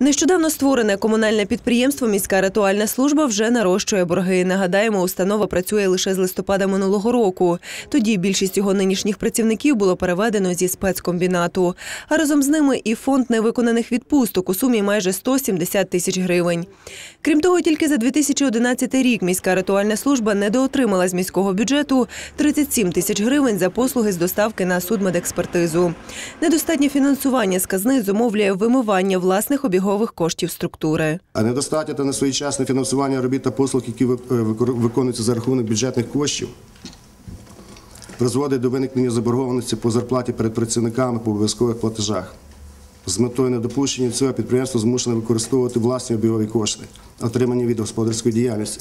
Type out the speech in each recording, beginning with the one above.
Нещодавно створене комунальне підприємство Міська ритуальна служба вже нарощує борги. Нагадаємо, установа працює лише з листопада минулого року. Тоді більшість його нинішніх працівників було переведено зі спецкомбінату. А разом з ними і фонд невиконаних відпусток у сумі майже 170 тисяч гривень. Крім того, тільки за 2011 рік міська ритуальна служба недоотримала з міського бюджету 37 тисяч гривень за послуги з доставки на судмедекспертизу. Недостатнє фінансування з казни зумовлює вимивання власних обігових коштів структури. А недостатнє та несвоєчасне фінансування робіт та послуг, які е, виконуються за рахунок бюджетних коштів, призводить до виникнення заборгованості по зарплаті перед працівниками по обов'язкових платежах. З метою недопущення цього підприємство змушене використовувати власні обігові кошти, отримані від господарської діяльності.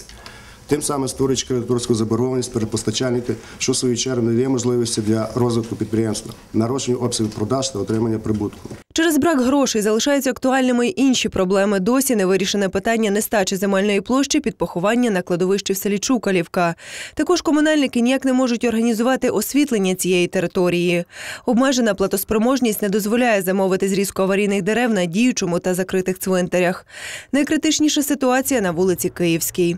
Тим самим створюючи кредиторську заборгованість перед постачальниками, що в свою чергу не дає можливості для розвитку підприємства, нарощення обсягів продаж та отримання прибутку. Через брак грошей залишаються актуальними й інші проблеми. Досі не вирішене питання нестачі земельної площі під поховання на кладовищі в селі Чукалівка. Також комунальники ніяк не можуть організувати освітлення цієї території. Обмежена платоспроможність не дозволяє замовити зрізку аварійних дерев на діючому та закритих цвинтарях. Найкритичніша ситуація на вулиці Київській.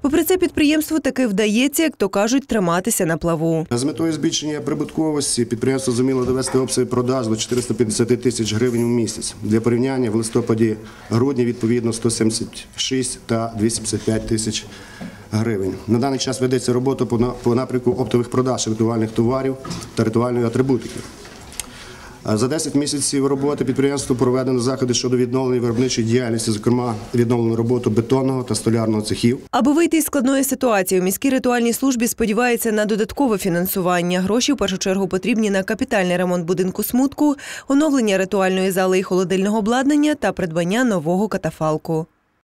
Попри це, підприємству таки вдається, як то кажуть, триматися на плаву. З метою збільшення прибутковості підприємство зуміло довести обсяги продаж до 450 тисяч у місяць. Для порівняння в листопаді-грудні відповідно 176 та 255 тисяч гривень. На даний час ведеться робота по на- по напрямку оптових продаж ритуальних товарів та ритуальної атрибутики. А За 10 місяців роботи підприємство проведено заходи щодо відновлення виробничої діяльності, зокрема відновлено роботу бетонного та столярного цехів. Аби вийти із складної ситуації, у міській ритуальній службі сподіваються на додаткове фінансування. Гроші в першу чергу потрібні на капітальний ремонт будинку смутку, оновлення ритуальної зали і холодильного обладнання та придбання нового катафалку.